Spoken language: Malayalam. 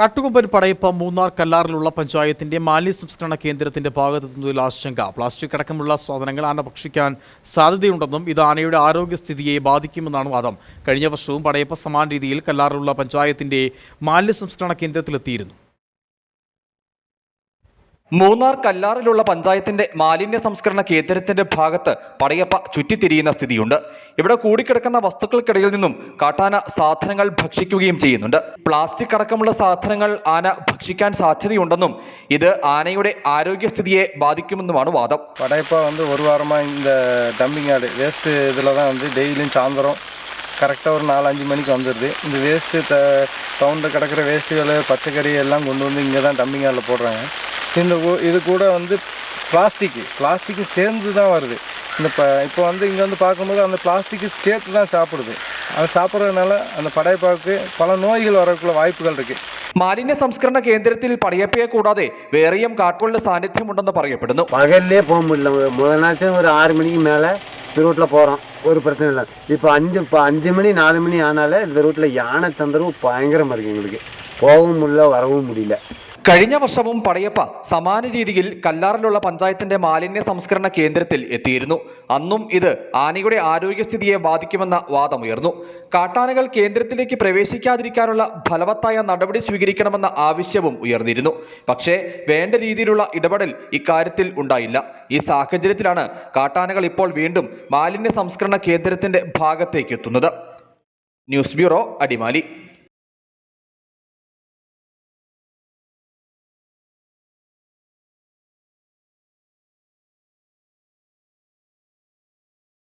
കാട്ടുകൊമ്പൻ പടയപ്പ മൂന്നാർ കല്ലാറിലുള്ള പഞ്ചായത്തിന്റെ മാലിന്യ സംസ്കരണ കേന്ദ്രത്തിന്റെ ഭാഗത്തെത്തുന്നതിൽ ആശങ്ക. പ്ലാസ്റ്റിക് അടക്കമുള്ള സാധനങ്ങൾ ആന ഭക്ഷിക്കാൻ സാധ്യതയുണ്ടെന്നും ഇത് ആനയുടെ ആരോഗ്യസ്ഥിതിയെ ബാധിക്കുമെന്നാണ് വാദം. കഴിഞ്ഞ വർഷവും പടയപ്പ സമാന രീതിയിൽ കല്ലാറിലുള്ള പഞ്ചായത്തിന്റെ മാലിന്യ സംസ്കരണ കേന്ദ്രത്തിലെത്തിയിരുന്നു. മൂന്നാർ കല്ലാറിലുള്ള പഞ്ചായത്തിന്റെ മാലിന്യ സംസ്കരണ കേന്ദ്രത്തിന്റെ ഭാഗത്ത് പടയപ്പ ചുറ്റിത്തിരിയുന്ന സ്ഥിതിയുണ്ട് ഇവിടെ കൂടിക്കിടക്കുന്ന വസ്തുക്കൾക്കിടയിൽ നിന്നും കാട്ടാന സാധനങ്ങൾ ഭക്ഷിക്കുകയും ചെയ്യുന്നുണ്ട് പ്ലാസ്റ്റിക് അടക്കമുള്ള സാധനങ്ങൾ ആന ഭക്ഷിക്കാൻ സാധ്യതയുണ്ടെന്നും ഇത് ആനയുടെ ആരോഗ്യസ്ഥിതിയെ ബാധിക്കുമെന്നുമാണ് വാദം படையப்பா வந்து ஒரு வாரமாக இந்த டம்பிங் யார்டு வேஸ்ட்டு இதில் தான் வந்து டெய்லியும் சாயந்தரம் கரெக்டாக ஒரு நாலு அஞ்சு மணிக்கு வந்துடுது இந்த வேஸ்ட்டு த டவுனில் கிடக்கிற வேஸ்ட்டுகள் பச்சைக்கறி எல்லாம் கொண்டு வந்து இங்கே தான் டம்பிங் யார்டில் போடுறாங்க இந்த ஊ- இது கூட வந்து பிளாஸ்டிக்கு பிளாஸ்டிக்கு சேர்ந்து தான் வருது இந்த இப்போ இப்போ வந்து இங்கே வந்து பார்க்கும்போது அந்த பிளாஸ்டிக்கு சேர்த்து தான் சாப்பிடுது அது சாப்பிட்றதுனால அந்த படையப்பாவுக்கு பல நோய்கள் வரக்குள்ள வாய்ப்புகள் இருக்குது മാലിന്യ സംസ്കരണ കേന്ദ്രത്തിൽ പടയപ്പയെ കൂടാതെ വേറെയും കാട്ടുകളുടെ സാന്നിധ്യമുണ്ടെന്ന് പറയപ്പെടുന്നു பகல்லே போக முடியல மு- முதல் நாச்சும் ஒரு ஆறு மணிக்கு மேலே இந்த ரூட்டில் போகிறோம் ஒரு பிரச்சனை இல்லை இப்போ அஞ்சு இப்போ அஞ்சு மணி நாலு மணி ஆனாலே இந்த ரூட்டில் யானை தொந்தரவு பயங்கரமாக இருக்குது எங்களுக்கு போகவும் முடியல வரவும் முடியல കഴിഞ്ഞ വർഷവും പടയപ്പ സമാന രീതിയിൽ കല്ലാറിലുള്ള പഞ്ചായത്തിന്റെ മാലിന്യ സംസ്കരണ കേന്ദ്രത്തിൽ എത്തിയിരുന്നു. അന്നും ഇത് ആനയുടെ ആരോഗ്യസ്ഥിതിയെ ബാധിക്കുമെന്ന വാദമുയർന്നു. കാട്ടാനകൾ കേന്ദ്രത്തിലേക്ക് പ്രവേശിക്കാതിരിക്കാനുള്ള ഫലവത്തായ നടപടി സ്വീകരിക്കണമെന്ന ആവശ്യവും ഉയർന്നിരുന്നു. പക്ഷേ വേണ്ട രീതിയിലുള്ള ഇടപെടൽ ഇക്കാര്യത്തിൽ ഉണ്ടായില്ല. ഈ സാഹചര്യത്തിലാണ് കാട്ടാനകൾ ഇപ്പോൾ വീണ്ടും മാലിന്യ സംസ്കരണ കേന്ദ്രത്തിന്റെ ഭാഗത്തേക്ക് എത്തുന്നത്. News bureau Adimali.